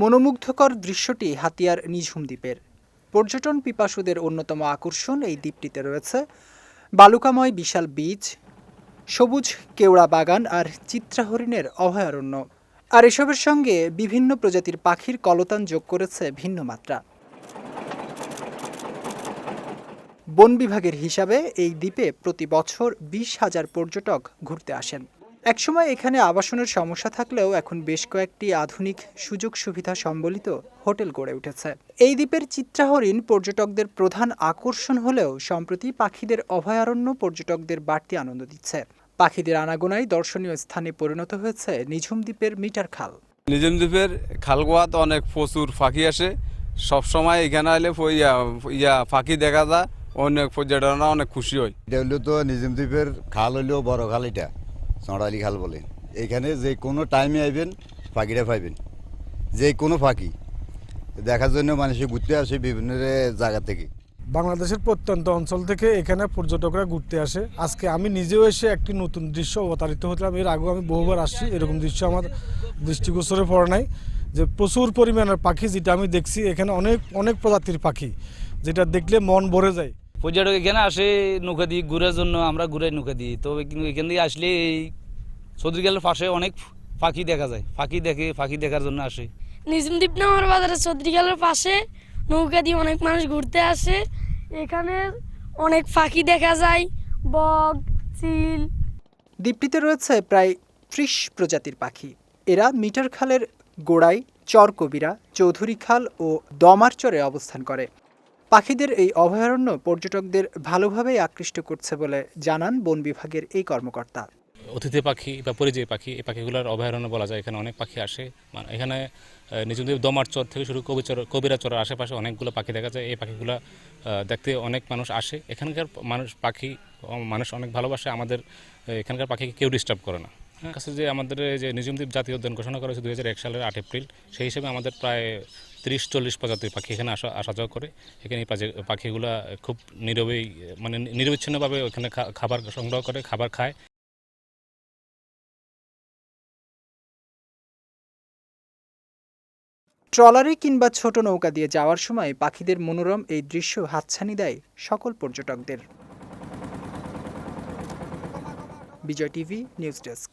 মনোমুগ্ধকর দৃশ্যটি হাতিয়ার নিঝুম দ্বীপের। পর্যটন পিপাসুদের অন্যতম আকর্ষণ এই দ্বীপটিতে রয়েছে বালুকাময় বিশাল বীচ, সবুজ কেওড়া বাগান আর চিত্রাহরিণের অভয়ারণ্য। আর এসবের সঙ্গে বিভিন্ন প্রজাতির পাখির কলতান যোগ করেছে ভিন্ন মাত্রা। বন বিভাগের হিসাবে এই দ্বীপে প্রতি বছর বিশ হাজার পর্যটক ঘুরতে আসেন। একসময় এখানে আবাসনের সমস্যা থাকলেও এখন বেশ কয়েকটি আধুনিক সুযোগ সুবিধা সম্বলিত হোটেল গড়ে উঠেছে। এই দ্বীপের চিত্রাহরিণ পর্যটকদের প্রধান আকর্ষণ হলেও সম্প্রতি পাখিদের অভয়ারণ্য পর্যটকদের বাড়তি আনন্দ দিচ্ছে। পাখিদের আনাগোনায় দর্শনীয় স্থানে পরিণত হয়েছে নিঝুম দ্বীপের মিটার খাল। নিঝুম দ্বীপের খালগোয়াতে অনেক প্রচুর পাখি আসে। সবসময় এখানে আইলে ইয়া পাখি দেখা যায় অনেক পর্যটকরা অনেক খুশি হয়। এটা হলো তো নিজাম দ্বীপের খাল হলেও বড় খাল এটা। চড়ালি খাল বলে। এখানে যে কোনো টাইমে আইবেন পাখিটা পাইবেন। যে কোনো পাখি দেখার জন্য মানুষ ঘুরতে আসে বিভিন্ন জায়গা থেকে। বাংলাদেশের প্রত্যন্ত অঞ্চল থেকে এখানে পর্যটকরা ঘুরতে আসে। আজকে আমি নিজেও এসে একটি নতুন দৃশ্য অবতারিত হলাম এর আগেও আমি বহুবার আসছি এরকম দৃশ্য আমার দৃষ্টিগোচরে পড়ে নাই যে প্রচুর পরিমাণের পাখি যেটা আমি দেখছি এখানে অনেক অনেক প্রজাতির পাখি যেটা দেখলে মন ভরে যায়। পর্যটক এখানে আসে নৌকা দিয়ে ঘুরার জন্য আমরা ঘুরাই নৌকা দিই তো কিন্তু এখান দিয়ে আসলে এই চৌধুরীখালের পাশে অনেক পাখি দেখা যায়। পাখি দেখে পাখি দেখার জন্য আসে। নিজাম দ্বীপ নামার বাজারে চৌধুরীখালের পাশে নৌকা দিয়ে অনেক মানুষ ঘুরতে আসে। এখানে অনেক পাখি দেখা যায়। বক চিল। দ্বীপটিতে রয়েছে প্রায় ত্রিশ প্রজাতির পাখি। এরা মিটার খালের গোড়ায় চরকবিরা চৌধুরী খাল ও দমার চরে অবস্থান করে। পাখিদের এই অভয়ারণ্য পর্যটকদের ভালোভাবেই আকৃষ্ট করছে বলে জানান বন বিভাগের এই কর্মকর্তা। অতিথি পাখি বা পরিযায়ী পাখি এই পাখিগুলোর অভয়ারণ্য বলা যায়। এখানে অনেক পাখি আসে। মানে এখানে নিজেদের দমার চর থেকে শুরু কবিচর কবিরা চরের আশেপাশে অনেকগুলো পাখি দেখা যায়। এই পাখিগুলো দেখতে অনেক মানুষ আসে। এখানকার মানুষ পাখি মানুষ অনেক ভালোবাসে। আমাদের এখানকার পাখিকে কেউ ডিস্টার্ব করে না। হ্যাঁ, কাছে যে আমাদের যে নিজুমদ্বীপ জাতীয় উদ্যান ঘোষণা করা হয়েছে দুই হাজার এক সালের আট এপ্রিল সেই হিসেবে আমাদের প্রায় তিরিশ চল্লিশ প্রজাতির পাখি এখানে আসা আসা যাওয়া করে। এখানে পাখিগুলা খুব নীরবেই মানে নিরবিচ্ছিন্নভাবে ওখানে খাবার সংগ্রহ করে খাবার খায়। ট্রলারে কিংবা ছোট নৌকা দিয়ে যাওয়ার সময় পাখিদের মনোরম এই দৃশ্য হাতছানি দেয় সকল পর্যটকদের। Bijoy TV, news desk.